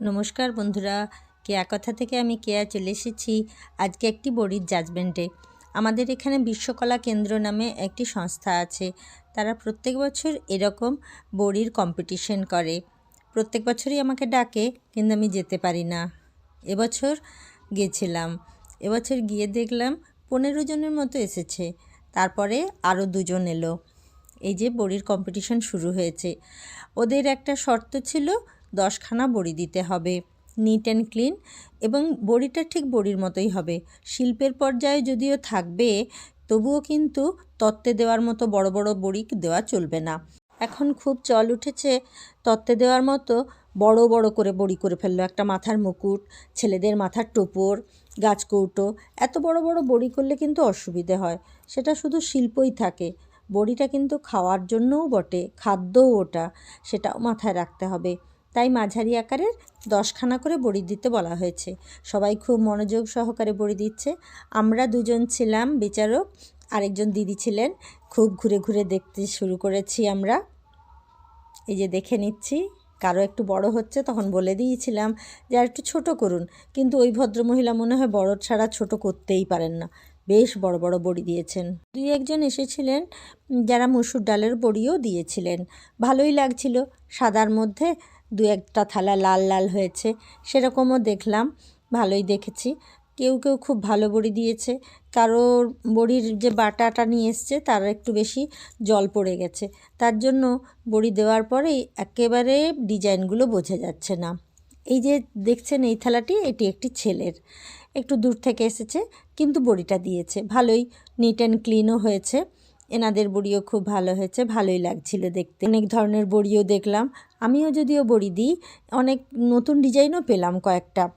নমস্কার বন্ধুরা, কেয়া কথা থেকে আমি কেয়া চলে এসেছি আজকে একটি বড়ির জাজমেন্টে আমাদের এখানে বিশ্বকলা কেন্দ্র নামে একটি সংস্থা আছে, তারা প্রত্যেক বছর এরকম বড়ির কম্পিটিশন করে। প্রত্যেক বছরই আমাকে ডাকে, কিন্তু আমি যেতে পারি না। এবছর গেছিলাম, এবছর গিয়ে দেখলাম পনেরো জনের মতো এসেছে, তারপরে আরও দুজন এলো। এই যে বড়ির কম্পিটিশন শুরু হয়েছে। ওদের একটা শর্ত ছিল দশখানা বড়ি দিতে হবে। নিট অ্যান্ড ক্লিন এবং বড়িটা ঠিক বড়ির মতোই হবে। শিল্পের পর্যায়ে যদিও থাকবে, তবুও কিন্তু তত্ত্বে দেওয়ার মতো বড় বড় বড়ি দেওয়া চলবে না। এখন খুব চল উঠেছে তত্ত্বে দেওয়ার মতো বড় বড় করে বড়ি করে ফেলল। একটা মাথার মুকুট, ছেলেদের মাথার টোপর, গাছ কৌটো, এত বড় বড় বড়ি করলে কিন্তু অসুবিধে হয়। সেটা শুধু শিল্পই থাকে। বড়িটা কিন্তু খাওয়ার জন্যও বটে, খাদ্যও ওটা, সেটাও মাথায় রাখতে হবে। তাই মাঝারি আকারের দশখানা করে বড়ি দিতে বলা হয়েছে। সবাই খুব মনোযোগ সহকারে বড়ি দিচ্ছে। আমরা দুজন ছিলাম বিচারক, আরেকজন দিদি ছিলেন। খুব ঘুরে ঘুরে দেখতে শুরু করেছি আমরা। এই যে দেখে নিচ্ছি, কারও একটু বড় হচ্ছে তখন বলে দিয়েছিলাম যে আর একটু ছোট করুন। কিন্তু ওই ভদ্রমহিলা মনে হয় বড় ছাড়া ছোট করতেই পারেন না। বেশ বড় বড় বড়ি দিয়েছেন। দুই একজন এসেছিলেন যারা মসুর ডালের বড়িও দিয়েছিলেন। ভালোই লাগছিল। সাদার মধ্যে দু একটা থালা লাল লাল হয়েছে, সেরকমও দেখলাম, ভালোই দেখেছি। কেউ কেউ খুব ভালো বড়ি দিয়েছে, কারোর বড়ির যে বাটাটা নিয়ে এসছে তার একটু বেশি জল পড়ে গেছে। তার জন্য বড়ি দেওয়ার পরেই একেবারে ডিজাইনগুলো বোঝা যাচ্ছে না। এই যে দেখছেন এই থালাটি, এটি একটি ছেলের। একটু দূর থেকে এসেছে, কিন্তু বড়িটা দিয়েছে। ভালোই নিট অ্যান্ড ক্লিনও হয়েছে। এনাদের বড়িও খুব ভালো হয়েছে, ভালোই লাগছিল দেখতে। অনেক ধরনের বড়িও দেখলাম। আমিও যদিও বড়ি দিই, অনেক নতুন ডিজাইনও পেলাম কয়েকটা।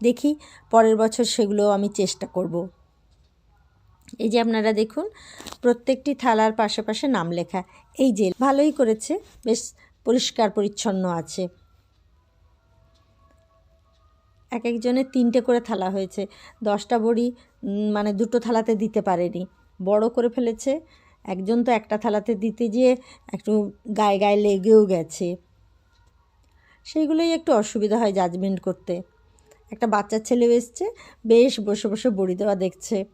দেখি পরের বছর সেগুলো আমি চেষ্টা করব। এই যে আপনারা দেখুন, প্রত্যেকটি থালার পাশে পাশে নাম লেখা। এই যে, ভালোই করেছে, বেশ পরিষ্কার পরিচ্ছন্ন আছে। এক একজনের তিনটে করে থালা হয়েছে। দশটা বড়ি মানে দুটো থালাতে দিতে পারেনি। বড় করে ফেলেছে একজন তো একটা থালাতে দিতে গিয়ে একটু গায়ে গায়ে লেগেও গেছে। সেইগুলোই একটু অসুবিধা হয় জাজমেন্ট করতে। একটা বাচ্চা ছেলে এসছে, বেশ বসে বসে বড়ি দেওয়া দেখছে।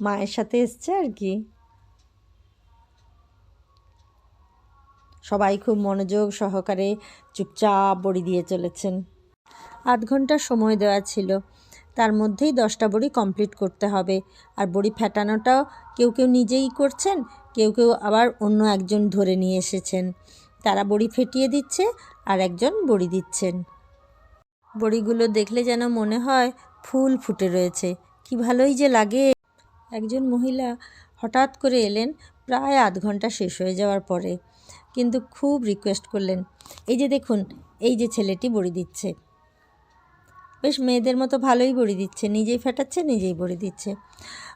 মায়ের সাথে এসছে আর কি। সবাই খুব মনোযোগ সহকারে চুপচাপ বড়ি দিয়ে চলেছেন। আধ ঘণ্টা সময় দেওয়া ছিল। তার মধ্যেই দশটা বড়ি কমপ্লিট করতে হবে। আর বড়ি ফেটানোটাও কেউ কেউ নিজেই করছেন, কেউ কেউ আবার অন্য একজন ধরে নিয়ে এসেছেন। তারা বড়ি ফেটিয়ে দিচ্ছে আর একজন বড়ি দিচ্ছেন। বড়িগুলো দেখলে যেন মনে হয় ফুল ফুটে রয়েছে। কি ভালোই যে লাগে। একজন মহিলা হঠাৎ করে এলেন, প্রায় আধ ঘণ্টা শেষ হয়ে যাওয়ার পরে। কিন্তু খুব রিকোয়েস্ট করলেন, এই যে দেখুন, এই যে ছেলেটি বড়ি দিচ্ছে। বেশ মেয়েদের মতো ভালোই বড়ি দিচ্ছে। নিজেই ফেটাচ্ছে, নিজেই বড়ি দিচ্ছে।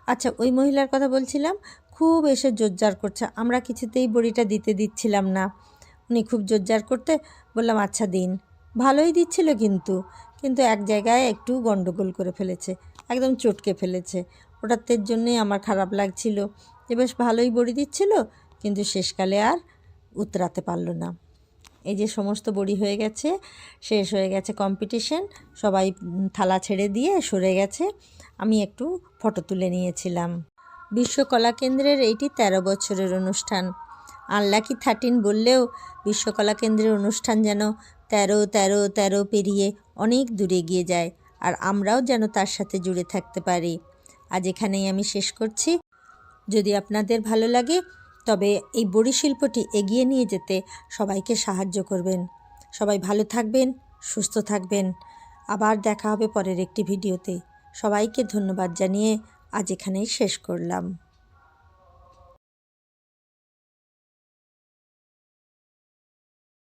আচ্ছা ওই মহিলার কথা বলছিলাম, খুব এসে জোরজার করছে। আমরা কিছুতেই বড়িটা দিতে দিচ্ছিলাম না। উনি খুব জোরজার করতে বললাম আচ্ছা দিন। ভালোই দিচ্ছিল কিন্তু কিন্তু এক জায়গায় একটু গন্ডগোল করে ফেলেছে, একদম চটকে ফেলেছে। ওটাতের জন্যই আমার খারাপ লাগছিল। যে বেশ ভালোই বড়ি দিচ্ছিল, কিন্তু শেষকালে আর উতরাতে পারল না। এই যে সমস্ত বড়ি হয়ে গেছে, শেষ হয়ে গেছে কম্পিটিশন সবাই থালা ছেড়ে দিয়ে সরে গেছে। আমি একটু ফটো তুলে নিয়েছিলাম। বিশ্ব কলা কেন্দ্রের এইটি ১৩ বছরের অনুষ্ঠান। আনলাকি থার্টিন বললেও বিশ্বকলা কেন্দ্রের অনুষ্ঠান যেন তেরো তেরো তেরো পেরিয়ে অনেক দূরে গিয়ে যায়, আর আমরাও যেন তার সাথে জুড়ে থাকতে পারি। আজ এখানেই আমি শেষ করছি। যদি আপনাদের ভালো লাগে তবে এই বড়ি শিল্পটি এগিয়ে নিয়ে যেতে সবাইকে সাহায্য করবেন। সবাই ভালো থাকবেন, সুস্থ থাকবেন। আবার দেখা হবে পরের একটি ভিডিওতে। সবাইকে ধন্যবাদ জানিয়ে আজ এখানেই শেষ করলাম।